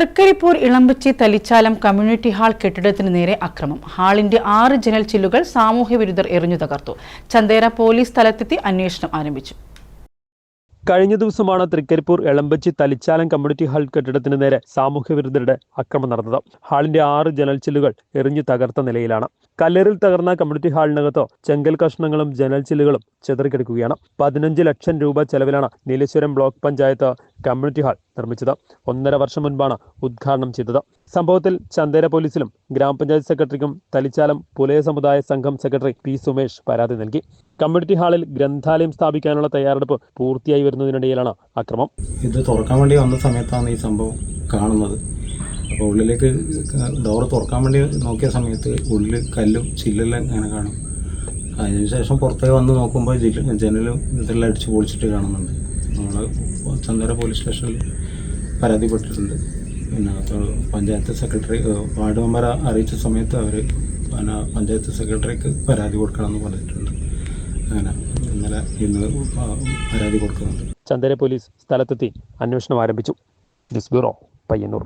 Trikaripur Elambachi Thalichalam community hall കെട്ടിടത്തിന് നേരെ അക്രമം. ഹാളിന്റെ ആറ് ജനൽ ചില്ലുകൾ സാമൂഹ്യവിരുദ്ധർ എറിഞ്ഞു തകർത്തു. ചന്തേര പോലീസ് സ്ഥലത്തെത്തി അന്വേഷണം ആരംഭിച്ചു. കഴിഞ്ഞ ദിവസമാണ് തൃക്കരിപ്പൂർ എളമ്പച്ചി തലിച്ചാലം കമ്മ്യൂണിറ്റി ഹാൾ കെട്ടിടത്തിന് നേരെ സാമൂഹ്യവിരുദ്ധരുടെ അക്രമം നടന്നത്. ഹാളിന്റെ ആറ് ജനൽച്ചില്ലുകൾ എറിഞ്ഞു തകർത്ത നിലയിലാണ്. കല്ലേറിൽ തകർന്ന കമ്മ്യൂണിറ്റി ഹാളിനകത്തോ ചെങ്കൽ കഷ്ണങ്ങളും ജനൽച്ചില്ലുകളും ചെതറിക്കിടക്കുകയാണ്. പതിനഞ്ച് ലക്ഷം രൂപ ചെലവിലാണ് Nileshwaram block panchayat community hall നിർമ്മിച്ചത്. ഒന്നര വർഷം മുൻപാണ് ഉദ്ഘാടനം ചെയ്തത്. സംഭവത്തിൽ ചന്ദേര പോലീസിലും ഗ്രാമപഞ്ചായത്ത് സെക്രട്ടറിക്കും തലിച്ചാലം പുലയ സമുദായ സംഘം സെക്രട്ടറി പി സുമേഷ് പരാതി നൽകി. കമ്മ്യൂണിറ്റി ഹാളിൽ ഗ്രന്ഥാലയം സ്ഥാപിക്കാനുള്ള തയ്യാറെടുപ്പ് പൂർത്തിയായി വരുന്നതിനിടയിലാണ് അക്രമം. ഇത് തുറക്കാൻ വേണ്ടി വന്ന സമയത്താണ് ഈ സംഭവം കാണുന്നത്. അപ്പോൾ ഉള്ളിലേക്ക് ഡോർ തുറക്കാൻ വേണ്ടി നോക്കിയ സമയത്ത് ഉള്ളിൽ കല്ലും ചില്ലെല്ലാം ഇങ്ങനെ കാണും. അതിനുശേഷം പുറത്തേക്ക് വന്ന് നോക്കുമ്പോൾ ജനലും ഇതെല്ലാം അടിച്ച് പൊളിച്ചിട്ട് കാണുന്നുണ്ട്. നമ്മൾ ചന്ദര പോലീസ് സ്റ്റേഷനിൽ പരാതിപ്പെട്ടിട്ടുണ്ട്. പിന്നെ പഞ്ചായത്ത് സെക്രട്ടറി വാർഡ് മെമ്പറെ അറിയിച്ച സമയത്ത് അവർ പിന്നെ പഞ്ചായത്ത് സെക്രട്ടറിക്ക് പരാതി കൊടുക്കണമെന്ന് പറഞ്ഞിട്ടുണ്ട്. അങ്ങനെ ഇന്നലെ ഇന്ന് പരാതി കൊടുക്കുന്നുണ്ട്. ചന്ദര പോലീസ് സ്ഥലത്തെത്തി. അന്വേഷണം ആരംഭിച്ചു. News bureau Payyanur.